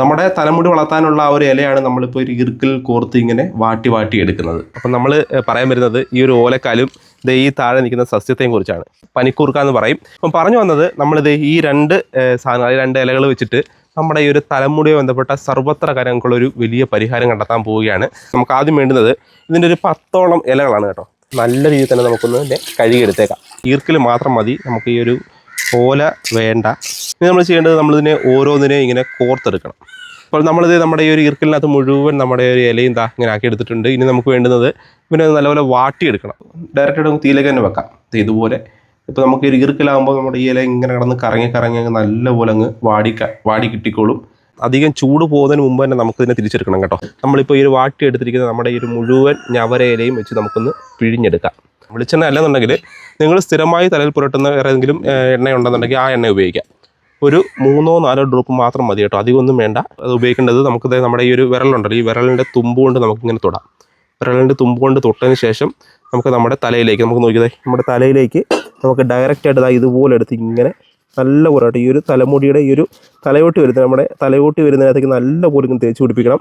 നമ്മുടെ തലമുടി വളർത്താനുള്ള ആ ഒരു ഇലയാണ് നമ്മളിപ്പോൾ ഒരു ഇറുക്കിൽ കോർത്ത് ഇങ്ങനെ വാട്ടി വാട്ടി എടുക്കുന്നത്. അപ്പം നമ്മൾ പറയാൻ വരുന്നത് ഈ ഒരു ഓലക്കാലും ഇത് ഈ താഴെ നിൽക്കുന്ന സസ്യത്തെയും കുറിച്ചാണ്. പനിക്കൂർക്ക എന്ന് പറയും. അപ്പം പറഞ്ഞു വന്നത് നമ്മളിത് ഈ രണ്ട് സാധനങ്ങൾ രണ്ട് ഇലകൾ വെച്ചിട്ട് നമ്മുടെ ഈ ഒരു തലമുടിയെ ബന്ധപ്പെട്ട സർവത്ര കാര്യങ്ങൾക്കുള്ള ഒരു വലിയ പരിഹാരം കണ്ടെത്താൻ പോവുകയാണ്. നമുക്ക് ആദ്യം വേണ്ടുന്നത് ഇതിന്റെ ഒരു പത്തോളം ഇലകളാണ് കേട്ടോ. നല്ല രീതിയിൽ തന്നെ നമുക്കൊന്ന് ഇതിന്റെ കഴുകിയെടുത്തേക്കാം ഈർക്കിൽ മാത്രം മതി നമുക്ക് ഈ ഒരു ഓല വേണ്ട. ഇനി നമ്മൾ ചെയ്യേണ്ടത് നമ്മളിതിനെ ഓരോന്നിനെ ഇങ്ങനെ കോർത്തെടുക്കണം. അപ്പോൾ നമ്മളിത് നമ്മുടെ ഈ ഒരു ഇർക്കലിനകത്ത് മുഴുവൻ നമ്മുടെ ഒരു ഇലയും ദാ ഇങ്ങനെ ആക്കി എടുത്തിട്ടുണ്ട് ഇനി നമുക്ക് വേണ്ടുന്നത് പിന്നെ നല്ലപോലെ വാട്ടിയെടുക്കണം. ഡയറക്റ്റ് നമുക്ക് തീയിലേക്ക് തന്നെ വെക്കാം. ഇതുപോലെ. ഇപ്പോൾ നമുക്ക് ഒരു ഈർക്കലാകുമ്പോൾ നമ്മുടെ ഈ ഇല ഇങ്ങനെ കിടന്ന് കറങ്ങി കറങ്ങി അങ്ങ് നല്ലപോലെ അങ്ങ് വാടി വാടി കിട്ടിക്കോളും. അധികം ചൂട് പോകുന്നതിന് മുമ്പ് തന്നെ നമുക്കിതിനെ തിരിച്ചെടുക്കണം കേട്ടോ. നമ്മളിപ്പോൾ ഈ ഒരു വാട്ടി എടുത്തിരിക്കുന്ന നമ്മുടെ ഈ ഒരു മുഴുവൻ ഞവര ഇലയും വെച്ച് നമുക്കൊന്ന് പിഴിഞ്ഞെടുക്കാം. വെളിച്ചെണ്ണ അല്ലെന്നുണ്ടെങ്കിൽ നിങ്ങൾ സ്ഥിരമായി തലയിൽ പുരട്ടുന്ന ഏതെങ്കിലും എണ്ണ ഉണ്ടെന്നുണ്ടെങ്കിൽ ആ എണ്ണ ഉപയോഗിക്കാം. ഒരു മൂന്നോ നാലോ ഡ്രോപ്പ് മാത്രം മതി കേട്ടോ. അധികം ഒന്നും വേണ്ട. അത് ഉപയോഗിക്കേണ്ടത് നമുക്ക് നമ്മുടെ ഈ ഒരു വിരലുണ്ടല്ലോ. ഈ വിരലിന്റെ തുമ്പ് കൊണ്ട് നമുക്കിങ്ങനെ തൊടാം. വിരലിന്റെ തുമ്പ് കൊണ്ട് തൊട്ടതിന് ശേഷം നമുക്ക് നമ്മുടെ തലയിലേക്ക് നമുക്ക് നോക്കിയതേ നമ്മുടെ തലയിലേക്ക് നമുക്ക് ഡയറക്റ്റ് ആയിട്ട് ഇതുപോലെ എടുത്ത് ഇങ്ങനെ നല്ല പോലെ ഈ ഒരു തലമുടിയുടെ ഈ ഒരു തലയോട്ടി വരുന്ന നമ്മുടെ തലയോട്ടി വരുന്നതിനകത്തേക്ക് നല്ല പോലെ ഇങ്ങനെ തേച്ച് പിടിപ്പിക്കണം.